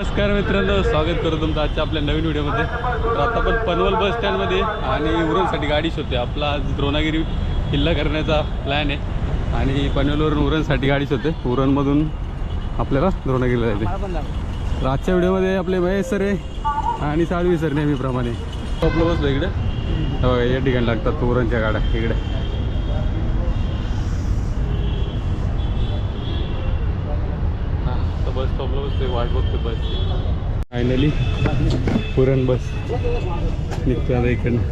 नमस्कार मित्रांनो स्वागत करतो तुमचं आजच्या आपल्या नवीन व्हिडिओमध्ये. तर आता आपण पनवल बस स्टँडमध्ये आणि उरणसाठी गाडी शोधते आपला आज द्रोणागिरी किल्ला करण्याचा प्लॅन आहे. आणि पनवेलवरून उरणसाठी गाडी शोधते उरणमधून आपल्याला द्रोणागिरीला जायचे तर आजच्या व्हिडिओमध्ये आपले महेश सर आहे आणि साळवी सर नेहमीप्रमाणे. आपलं बसलो इकडे. या ठिकाणी लागतात उरणच्या गाड्या. इकडे. स्टॉपला बसतोय वाट बघतोय बस. फायनली पुरण बस. निघतो आता इकडनं.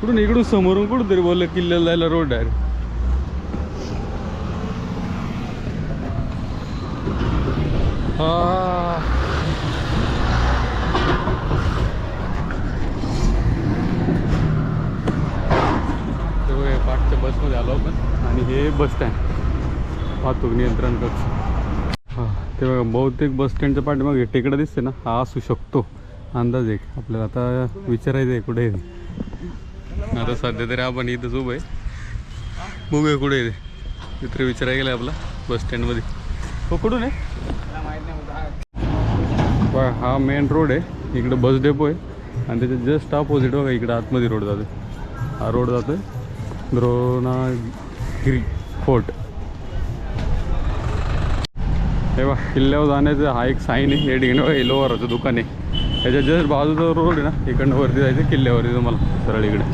कुठून इकडून समोरून कुठून तरी बोललं किल्ल्याला जायला रोड आहे. हा ते बघा, पाठच्या बसमध्ये आलो आपण. आणि हे बस स्टँड वाहतूक नियंत्रण कक्ष. हां ते बघा बहुतेक बस स्टँडच्या पाठीमागे टेकडा दिसते ना? हा असू शकतो. अंदाज एक. आपल्याला आता विचारायचं आहे कुठे आहे आता सध्या तरी आपण इथंच उभं आहे. बघूया कुठे आहे ते. मित्र विचारायला गेला आपला बस स्टँडमध्ये हो कुठून आहे? हा मेन रोड आहे. इकडं बस डेपो आहे. आणि त्याच्या जस्ट ऑपोजिट बघा इकडं आतमध्ये रोड जातो हा रोड जातोय. द्रोणागिरी फोर्ट हे बघा किल्ल्यावर जाण्याचं हा एक साईन आहे हे डिनो बघा दुकान आहे. त्याच्या जस्ट बाजूचा रोड आहे ना इकडनं वरती जायचं किल्ल्यावरती तुम्हाला सरळ इकडे.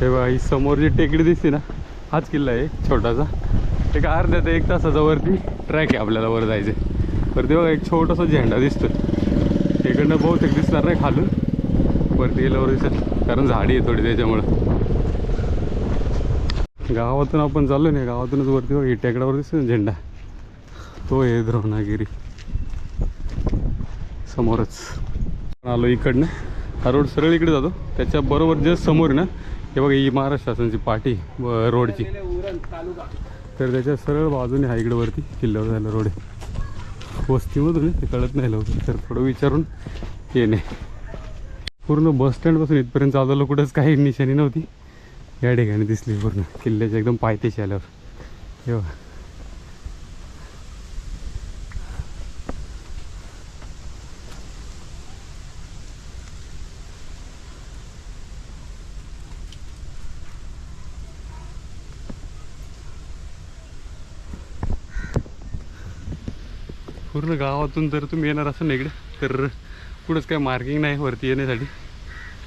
हे बा ही समोर जी टेकडी दिसते ना हाच किल्ला आहे छोटासा. एक अर्ध्या ते एक तासाचा वरती ट्रॅक आहे आपल्याला वर जायचं. वरती बघा एक छोटासा झेंडा दिसतो इकडनं बहुतेक दिसणार नाही खालून. वरती गेल्यावर दिसेल कारण झाडी आहे थोडी त्याच्यामुळं. गावातून आपण चाललो नाही गावातूनच वरती बघा टेकडावर दिसतो ना झेंडा. तो आहे द्रोणागिरी. समोरच. आलो इकडनं. हा रोड सरळ इकडे जातो. त्याच्या बरोबर जस्ट समोर ना हे बघा ही महाराष्ट्र शासनाची पाटी रोडची. तर त्याच्या सरळ बाजूने हा इकडे वरती किल्ल्यावर जायला रोड आहे. वस्तीमधून ते कळत नाही लवकर. तर थोडं विचारून येणे. पूर्ण बस स्टँडपासून इथपर्यंत चालवलं कुठंच काही निशाणी नव्हती. या ठिकाणी दिसली पूर्ण. किल्ल्याच्या एकदम पायथ्याशी आल्यावर. हे पूर्ण गावातून जर तुम्ही येणार असाल ना इकडे तर कुठंच काय मार्किंग नाही वरती येण्यासाठी.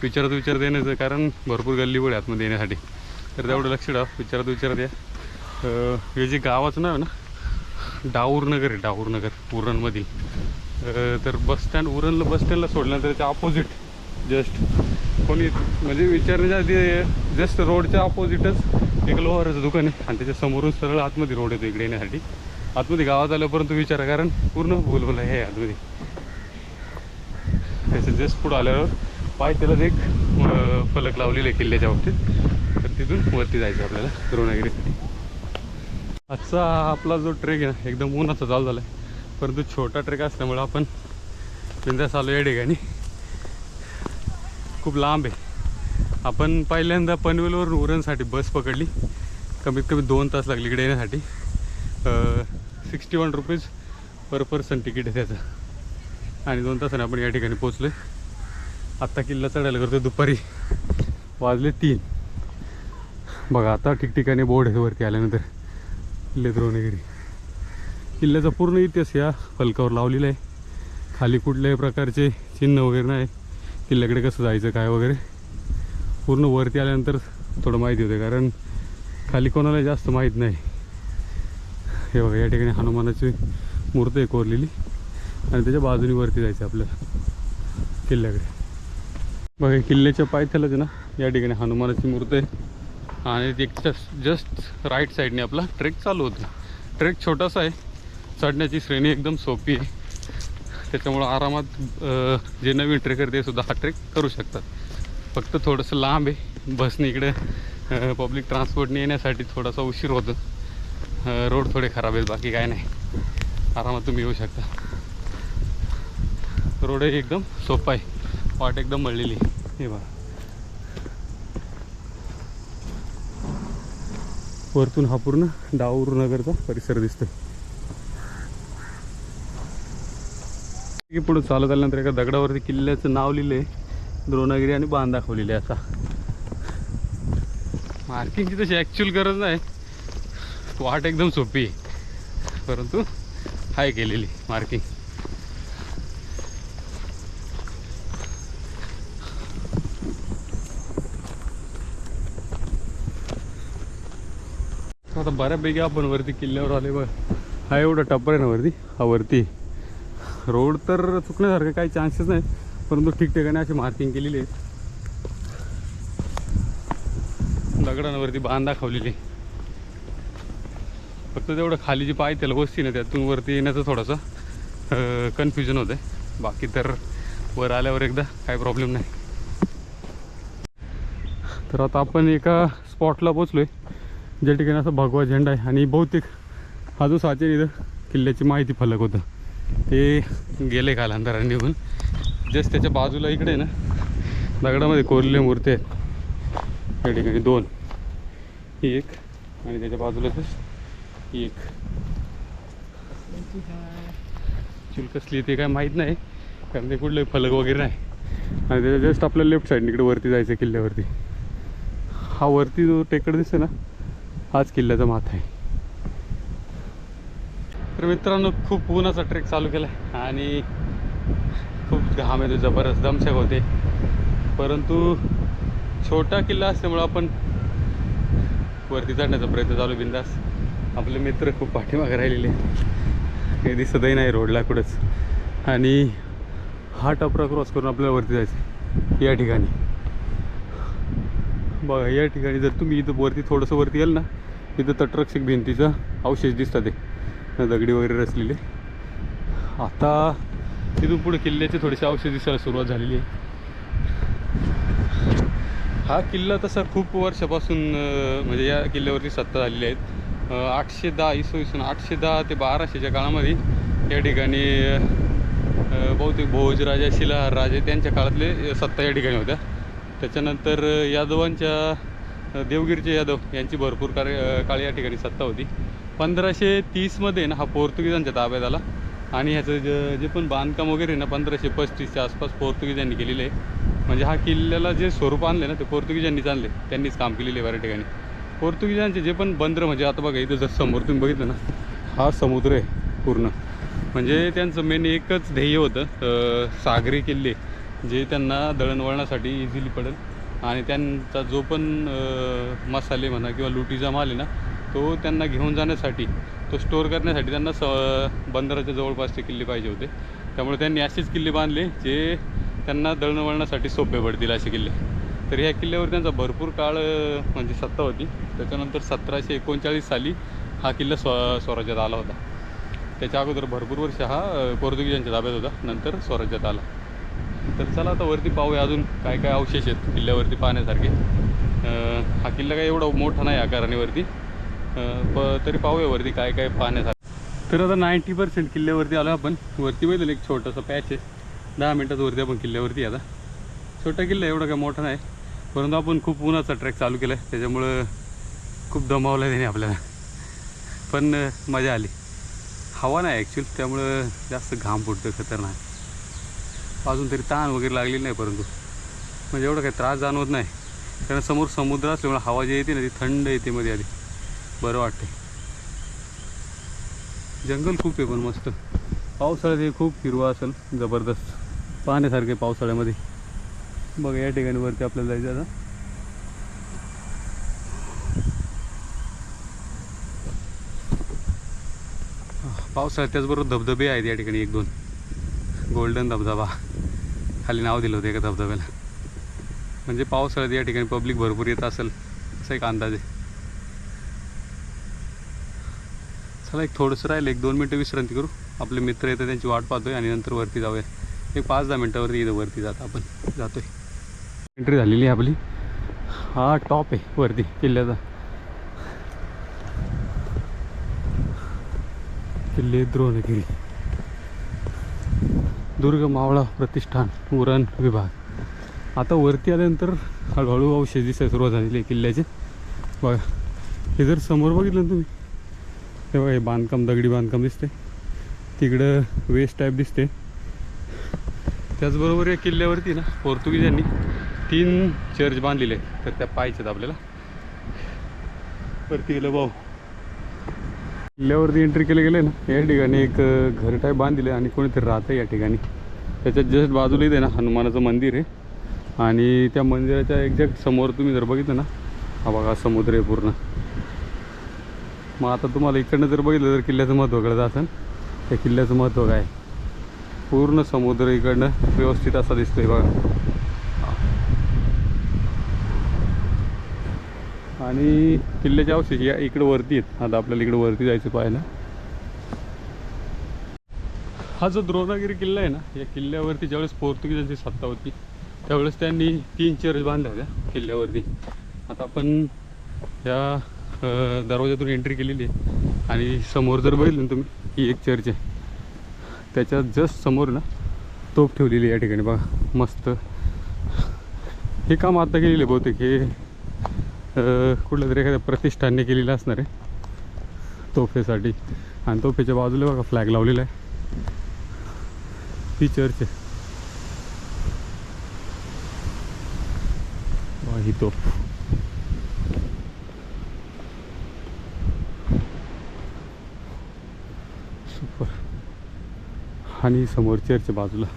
विचारत विचारत येण्याचं कारण भरपूर गल्ली आहे आतमध्ये येण्यासाठी. तर तेवढं लक्ष ठेवा विचारत विचारत या. हे जे गावाचं नाव आहे ना डाऊरनगर आहे डाऊरनगर उरणमधील. तर बस स्टँड उरणला बस स्टँडला सोडल्यानंतर त्याच्या अपोजिट जस्ट कोणी म्हणजे विचारण्याच्या आधी जस्ट रोडच्या अपोजिटच एक लोहाराचं दुकान आहे. आणि त्याच्या समोरून सरळ आतमध्ये रोड येतो इकडे येण्यासाठी. आतमध्ये गावात आल्यापर्यंत विचारा कारण पूर्ण भूलभुल आहे आतमध्ये. त्याचं जस्ट पुढं आल्यावर पाय त्यालाच एक फलक लावलेलं आहे किल्ल्याच्या बाबतीत. तर तिथून वरती जायचं आपल्याला द्रोणागिरीसाठी आजचा आपला जो ट्रेक आहे ना एकदम उन्हाचा चालू झाला आहे परंतु छोटा ट्रेक असल्यामुळे आपण बिंदास आलो या ठिकाणी. खूप लांब आहे. आपण पहिल्यांदा पनवेलवरून उरणसाठी बस पकडली. कमीत कमी दोन तास लागले इकडे येण्यासाठी. Sixty one rupees per person ticket आहे त्याचं. आणि दोन तासाने आपण या ठिकाणी पोचलो आहे आत्ता किल्ला चढायला करतो दुपारी वाजले तीन. बघा आता ठिकठिकाणी बोर्ड आहे वरती आल्यानंतर. किल्ले द्रोणगिरी किल्ल्याचा पूर्ण इतिहास या फलकावर लावलेला आहे. खाली कुठल्याही प्रकारचे चिन्ह वगैरे नाही. किल्ल्याकडे कसं जायचं काय वगैरे. पूर्ण वरती आल्यानंतर थोडं माहिती होते कारण खाली कोणाला जास्त माहीत नाही. हे बघा या ठिकाणी हनुमानाची मूर्ती आहे कोरलेली. आणि त्याच्या बाजूने वरती जायचं आपल्याला किल्ल्याकडे. बघा किल्ल्याच्या पायथ्यालाच ना या ठिकाणी हनुमानाची मूर्ती आहे. आणि त्याच्या जस्ट राईट साईडने आपला ट्रेक चालू होतो. ट्रेक छोटासा आहे. चढण्याची श्रेणी एकदम सोपी आहे. त्याच्यामुळं आरामात जे नवीन ट्रेकर ते सुद्धा हा ट्रेक करू शकतात. फक्त थोडंसं लांब आहे. बसने इकडे पब्लिक ट्रान्सपोर्टने येण्यासाठी थोडासा उशीर होतो. रोड थोडे खराब आहेत बाकी काय नाही. आरामात तुम्ही येऊ शकता. रोड एकदम सोपा आहे. वाट एकदम मळलेली. हे बघा. वरतून हा पूर्ण डाऊर नगरचा परिसर दिसतोय. पुढे चालत आल्यानंतर एका दगडावरती किल्ल्याचं नाव लिहिले द्रोणागिरी आणि बांध दाखवलेले असा मार्किंगची तशी ऍक्च्युअल गरज नाही. वाट एकदम सोपी आहे. परंतु हाय केलेली मार्किंग बऱ्यापैकी आपण वरती किल्ल्यावर आले बघ. हा एवढा टप्पर आहे ना वरती? हा वरती. रोड तर चुकण्यासारखं काही चान्सेस नाही परंतु ठिकठिकाणी अशी मार्किंग केलेली आहे दगडांवरती बांध दाखवलेली. आहे. फक्त तेवढं खाली जी पाय त्याला गोष्टी ना त्यातून वरती येण्याचं थोडंसं कन्फ्युजन होतं आहे बाकी तर वर आल्यावर एकदा काही प्रॉब्लेम नाही. तर आता आपण एका स्पॉटला पोचलो आहे ज्या ठिकाणी असा भगवा झेंडा आहे आणि बहुतेक हा जो साचे इथं किल्ल्याची माहिती फलक होतं ते गेले कालांतराने निघून. जस्ट त्याच्या बाजूला इकडे आहे ना दगडामध्ये कोरलेल्या मूर्ती आहेत. या ठिकाणी दोन. ही एक आणि त्याच्या बाजूला ही एक. ॲक्च्युअल कसली ते काय माहीत नाही कारण ते कुठले फलक वगैरे नाही. आणि त्याच्या जस्ट आपल्या लेफ्ट साईडने इकडे वरती जायचं आहे किल्ल्यावरती. हा वरती जो टेकड दिसतो ना हाच किल्ल्याचा माथा आहे. तर मित्रांनो खूप उन्हाचा ट्रेक चालू केला आहे आणि खूप घाम येतो जबरदस्त दमशक होते. परंतु छोटा किल्ला असल्यामुळं आपण वरती चढण्याचा प्रयत्न चालू बिंदास. आपले मित्र खूप पाठीमागे राहिलेले हे दिसतही नाही रोडला कुठंच. आणि हा टपरा क्रॉस करून आपल्याला वरती जायचं या ठिकाणी. बघा या ठिकाणी जर तुम्ही इथं वरती थोडंसं वरती याल ना इथं तटरक्षक भिंतीचं अवशेष दिसतात ते दगडी वगैरे रचलेले. आता तिथून पुढे किल्ल्याचे थोडेसे अवशेष दिसायला सुरुवात झालेली आहे. हा किल्ला तसा खूप वर्षापासून म्हणजे या किल्ल्यावरती सत्ता झालेली आहेत आठशे दहा इसवी सन आठशे दहा ते बाराशेच्या काळामध्ये या ठिकाणी बहुतेक भोज राजा शिलाहार राजे त्यांच्या काळातले सत्ता या ठिकाणी होत्या. त्याच्यानंतर यादवांच्या देवगिरीचे यादव यांची भरपूर कार्य काळी काळ या ठिकाणी सत्ता होती. पंधराशे तीसमध्ये ना हा पोर्तुगीजांच्या ताब्यात आला. आणि ह्याचं जे जे पण बांधकाम वगैरे ना पंधराशे पस्तीसच्या आसपास पोर्तुगीजांनी केलेलं आहे. म्हणजे हा किल्ल्याला जे स्वरूप आणले ना ते पोर्तुगीजांनीच आणले. त्यांनीच काम केलेले आहे बऱ्या ठिकाणी. पोर्तुगीजांचे जे पण बंदर म्हणजे आता बघा इथं जर समोर तुम्ही बघितलं ना हा समुद्र आहे पूर्ण. म्हणजे त्यांचं मेन एकच ध्येय होतं सागरी किल्ले. जे त्यांना दळणवळणासाठी इझिली पडेल. आणि त्यांचा जो पण मसाले म्हणा किंवा लुटीचा माल आहे ना तो त्यांना घेऊन जाण्यासाठी तो स्टोअर करण्यासाठी त्यांना स बंदराच्या जवळपासचे किल्ले पाहिजे होते. त्यामुळे त्यांनी असेच किल्ले बांधले जे त्यांना दळणवळणासाठी सोपे पडतील असे किल्ले. तर ह्या किल्ल्यावर त्यांचा भरपूर काळ म्हणजे सत्ता होती. त्याच्यानंतर सतराशे एकोणचाळीस साली हा किल्ला स्व स्वराज्यात आला होता. त्याच्या अगोदर भरपूर वर्ष हा पोर्तुगीजांच्या ताब्यात होता. नंतर स्वराज्यात आला. तर चला आता वरती पाहूया अजून काय काय अवशेष आहेत किल्ल्यावरती पाहण्यासारखे. हा किल्ला काय एवढा मोठा नाही आकाराने वरती प तरी पाहूया वरती काय काय पाहण्यासारखं. तर आता नाईंटी पर्सेंट किल्ल्यावरती आलो आपण. वरती बघितलं एक छोटासा पॅच आहे. दहा मिनटात वरती आपण किल्ल्यावरती आता. छोटा किल्ला एवढा काय मोठा नाही. परंतु आपण खूप उन्हाचा ट्रॅक चालू केला आहे त्याच्यामुळं खूप दमावलं त्याने आपल्याला. पण मजा आली. हवा नाही ॲक्च्युली त्यामुळं जास्त घाम फुटतं खतरनाक. अजून तरी ताण वगैरे लागलेली नाही परंतु. म्हणजे एवढं काही त्रास जाणवत नाही. कारण समोर समुद्र असल्यामुळे हवा जी येते ना ती थंड येते मध्ये आधी. बरं वाटते जंगल खूप आहे पण मस्त. पावसाळ्यात हे खूप हिरवा असेल जबरदस्त. पाहण्यासारखे पावसाळ्यामध्ये. बघा या ठिकाणी वरती आपल्याला जायचं आता. पावसाळ्यात त्याचबरोबर धबधबे आहेत या ठिकाणी एक दोन. गोल्डन धबधबा. खाली नाव दिलं होतं एका धबधब्याला. म्हणजे पावसाळ्यात या ठिकाणी पब्लिक भरपूर येत असेल असा एक अंदाज आहे. चला एक थोडंसं राहिलं एक दोन मिनटं विश्रांती करू. आपले मित्र येतात त्यांची वाट पाहतोय आणि नंतर वरती जाऊया. एक पाच दहा मिनटावरती इथं वरती जात आपण जातोय. एंट्री झालेली आहे आपली. हा टॉप आहे वरती किल्ल्याचा. किल्ले द्रोणगिरी. दुर्ग मावळा प्रतिष्ठान उरण विभाग. आता वरती आल्यानंतर हळूहळू अवशेष दिसायला सुरुवात झालेली आहे किल्ल्याचे. बघा हे जर समोर बघितलं ना तुम्ही हे बघा हे बांधकाम दगडी बांधकाम दिसते तिकडं वेस्ट टाईप दिसते त्याचबरोबर या किल्ल्यावरती ना पोर्तुगीजांनी तीन चर्च बांधलेले आहेत. तर त्या पाहायच्यात आपल्याला. वरती गेलं भाऊ किल्ल्यावरती एंट्री केले गेले ना या ठिकाणी एक घर टाईप बांधले आहे आणि कोणीतरी राहतं या ठिकाणी. त्याच्या जस्ट बाजूला इथे ना हनुमानाचं मंदिर आहे. आणि त्या मंदिराच्या एक्झॅक्ट समोर तुम्ही जर बघितलं ना हा बघा समुद्र आहे पूर्ण. मग आता तुम्हाला इकडनं जर बघितलं तर किल्ल्याचं महत्त्व कळत असेल. त्या किल्ल्याचं महत्त्व काय? पूर्ण समुद्र इकडनं व्यवस्थित असा दिसतोय बघा. आणि किल्ल्याच्या अवशेष या इकडं वरती आहेत. आता आपल्याला इकडं वरती जायचं पाहायला. हा जो द्रोणागिरी किल्ला आहे ना या किल्ल्यावरती ज्यावेळेस पोर्तुगीजांची सत्ता होती त्यावेळेस त्यांनी तीन चर्च बांधल्या होत्या किल्ल्यावरती. आता आपण या दरवाज्यातून एंट्री केलेली आहे. आणि समोर जर बघितलं ना तुम्ही ही एक चर्च आहे. त्याच्या जस्ट समोर ना तोफ ठेवलेली आहे या ठिकाणी बघा. मस्त. हे काम आता केलेलं आहे बहुतेक. हे कुठलं तरी एखाद्या प्रतिष्ठानने केलेलं असणार आहे. तोफेसाठी. आणि तोफेच्या बाजूला बघा फ्लॅग लावलेला आहे. ती चर्च आहे. ही तोफ. सुपर आणि समोर चर्च बाजूला.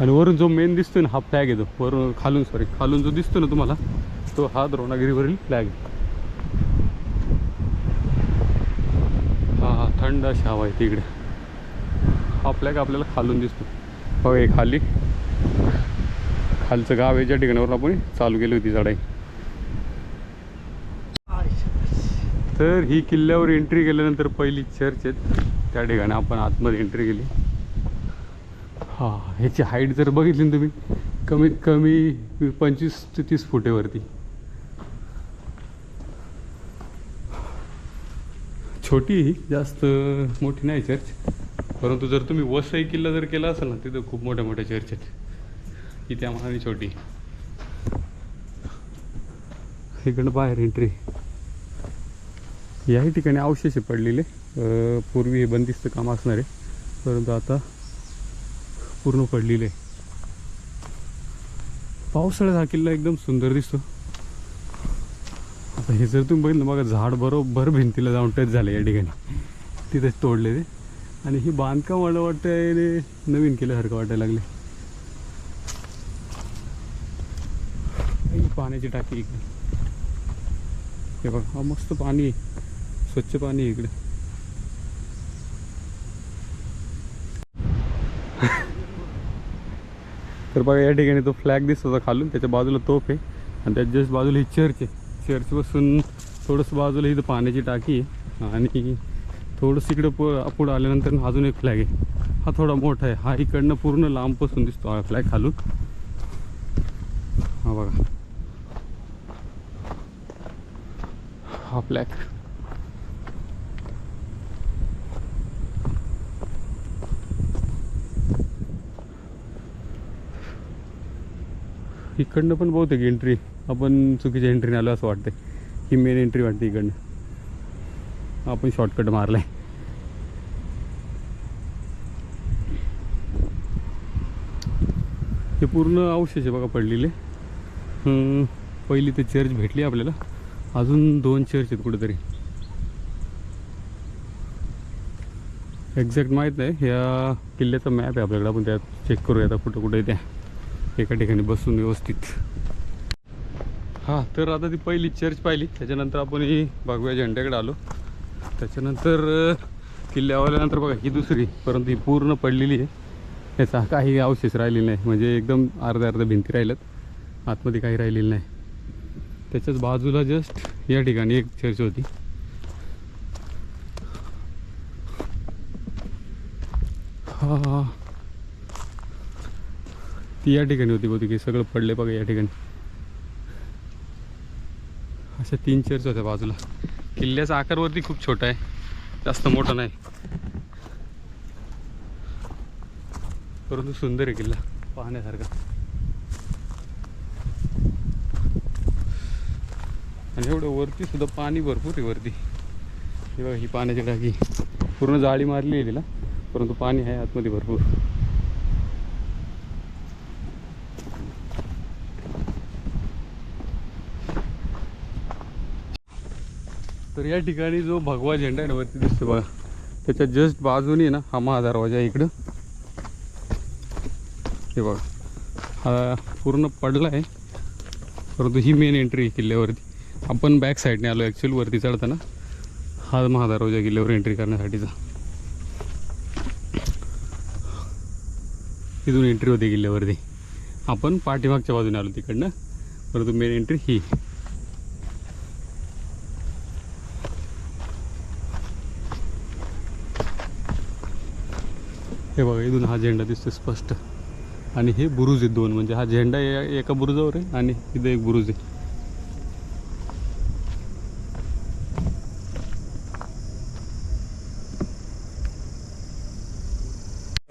आणि वरून जो मेन दिसतोय ना हा फ्लॅग येतो वरून खालून सॉरी खालून जो दिसतो ना तुम्हाला तो हा द्रोणागिरीवरील फ्लॅग आहे. हा हा थंड अशी हवा आहे तिकडे. हा फ्लॅग आपल्याला खालून दिसतो. बघा हे खाली. खालचं गाव आहे ज्या ठिकाणावर आपण चालू केली होती चढाई. तर ही किल्ल्यावर एंट्री केल्यानंतर पहिली चर्च आहेत. त्या ठिकाणी आपण आतमध्ये एंट्री केली. हां ह्याची हाईट जर बघितली ना तुम्ही कमीत कमी पंचवीस ते तीस फुटेवरती. छोटी जास्त मोठी नाही चर्च परंतु जर तुम्ही वसई किल्ला जर केला असेल ना तिथं खूप मोठ्या मोठ्या चर्च आहेत. ही त्या छोटी. इकडं बाहेर एंट्री याही ठिकाणी अवशेष पडलेले. पूर्वी हे बंदिस्त काम असणार. आहे परंतु आता पूर्ण पडलेली. आहे. पावसाळ्यात हा किल्ला एकदम सुंदर दिसतो. आता हे जर तुम्ही बघितलं बघा झाड बरोबर भिंतीला जाऊन टच झालं या ठिकाणी. तिथेच तोडले ते. आणि ही बांधकाम मला वाटतं याने नवीन केल्यासारखं वाटायला लागले. ही पाण्याची टाकी इकडे. हे बघा मस्त पाणी आहे. स्वच्छ पाणी आहे इकडे. तर बघा या ठिकाणी तो फ्लॅग दिसतो खालून त्याच्या बाजूला तोफ आहे. आणि त्याच्या जस्ट बाजूला ही चर्च आहे. चर्चपासून थोडंसं बाजूला इथं पाण्याची टाकी आहे. आणि थोडंसं इकडं प पुढं आल्यानंतर अजून एक फ्लॅग आहे. हा थोडा मोठा आहे. हा इकडनं पूर्ण लांबपासून दिसतो हा फ्लॅग खालून. हा बघा. हा फ्लॅग इकडनं पण बहुतेक एंट्री आपण चुकीच्या एंट्रीने आलो असं वाटतंय. ही मेन एंट्री वाटते इकडनं. आपण शॉर्टकट मारलाय. हे पूर्ण अवशेष आहे बघा पडलेले. पहिली ते चर्च भेटली आपल्याला. अजून दोन चर्च आहेत कुठेतरी. एक्झॅक्ट माहीत नाही. या किल्ल्याचा मॅप आहे आपल्याकडे. आपण त्यात चेक करूया आता कुठं कुठं त्या. एका ठिकाणी बसून व्यवस्थित. हां तर आता ती पहिली चर्च पाहिली. त्याच्यानंतर आपण ही भगव्या झेंड्याकडे आलो. त्याच्यानंतर किल्ल्यावाल्यानंतर बघा ही दुसरी परंतु ही पूर्ण पडलेली आहे. याचा काही अवशेष राहिलेला नाही. म्हणजे एकदम अर्ध्या अर्ध्या भिंती राहिल्यात. आतमध्ये काही राहिलेलं नाही. त्याच्याच बाजूला जस्ट या ठिकाणी एक चर्च होती. हा. ती या ठिकाणी होती बहुतेक हे सगळं पडले बघा या ठिकाणी. अशा तीन चर्च होत्या बाजूला. किल्ल्याचा आकारवरती खूप छोटा आहे. जास्त मोठा नाही. परंतु सुंदर आहे किल्ला पाहण्यासारखा. आणि एवढं वरती सुद्धा पाणी भरपूर आहे वरती. हे बघा ही पाण्याची टाकी. पूर्ण जाळी मारली आहे तिला परंतु पाणी आहे आतमध्ये भरपूर. तर या ठिकाणी जो भगवा झेंडा आहे ना वरती दिसतो बघा. त्याच्या जस्ट बाजूने ना हा महादरवाजा दरवाजा इकडं. हे बघा. हा पूर्ण पडला आहे. परंतु ही मेन एंट्री किल्ल्यावरती. आपण बॅक साईडने आलो ॲक्च्युअली वरती चढताना. हा महादरवाजा किल्ल्यावर एंट्री करण्यासाठीचा. तिथून एंट्री होती किल्ल्यावरती. आपण पाठीमागच्या बाजूने आलो तिकडनं. परंतु मेन एंट्री ही हे बघा इथून हा झेंडा दिसतो स्पष्ट. आणि हे बुरुज आहेत दोन म्हणजे हा झेंडा एका बुरुजावर आहे आणि इथं एक बुरुज आहे.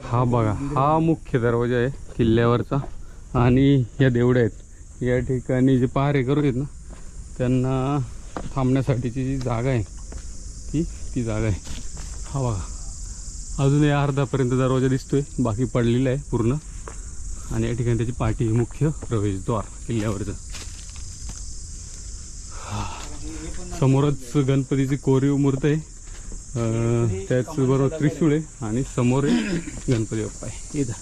हा बघा हा मुख्य दरवाजा आहे किल्ल्यावरचा. आणि या देवड्या आहेत. या ठिकाणी जे पहारेकरू आहेत ना त्यांना थांबण्यासाठीची जी जागा आहे ती ती जागा आहे. हा बघा. अजूनही अर्धापर्यंत दरवाजा दिसतोय बाकी पडलेला आहे पूर्ण. आणि या ठिकाणी त्याची पाठी मुख्य प्रवेशद्वार किल्ल्यावरचं. समोरच गणपतीची कोरीव मूर्त आहे. त्याचबरोबर त्रिशूळ आहे आणि समोर आहे गणपती बाप्पा आहे. इथं.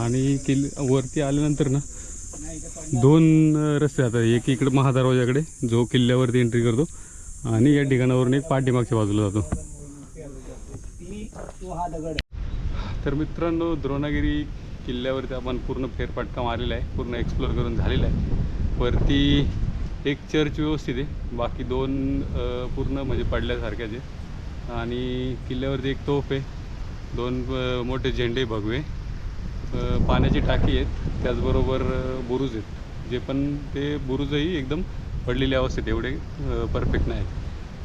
आणि किल् वरती आल्यानंतर ना दोन रस्ते आता एक इकडे महादरवाजाकडे जो किल्ल्यावरती एंट्री करतो आणि या ठिकाणावरून एक पाठीमागच्या बाजूला जातो. तर मित्रांनो द्रोणागिरी किल्ल्यावरती आपण पूर्ण फेरपाटका मारलेला आहे पूर्ण एक्सप्लोर करून झालेला आहे. वरती एक चर्च व्यवस्थित आहे बाकी दोन पूर्ण म्हणजे पडल्यासारख्याचे आणि किल्ल्यावरती एक तोफ आहे दोन मोठे झेंडे भगवे. पाण्याची टाकी आहेत त्याचबरोबर बुरुज आहेत. जे पण ते बुरुजही एकदम पडलेल्या अवस्थेत एवढे परफेक्ट नाही.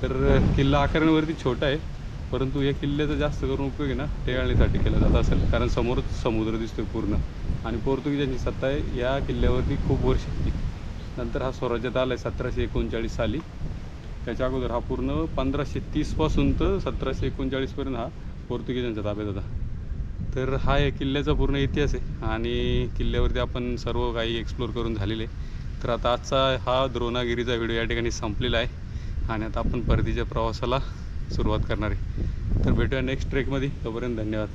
तर किल्ला आकारांवरती छोटा आहे परंतु या किल्ल्याचा जास्त करून उपयोग आहे ना टेळणीसाठी केला जात असेल. कारण समोरच समुद्र दिसतोय पूर्ण. आणि पोर्तुगीजांची सत्ता आहे या किल्ल्यावरती खूप वर्ष नंतर हा स्वराज्यात आला आहे सतराशे एकोणचाळीस साली. त्याच्या अगोदर हा पूर्ण पंधराशे तीसपासून तर सतराशे एकोणचाळीसपर्यंत हा पोर्तुगीजांच्या ताब्यात होता. तर हा या किल्ल्याचा पूर्ण इतिहास आहे. आणि किल्ल्यावरती आपण सर्व काही एक्सप्लोर करून झालेले आहे. तर आता आजचा हा द्रोणागिरीचा व्हिडिओ या ठिकाणी संपलेला आहे आणि आता आपण परतीच्या प्रवासाला सुरुवात करणार आहे. तर भेटूया नेक्स्ट ट्रेकमध्ये तोपर्यंत धन्यवाद.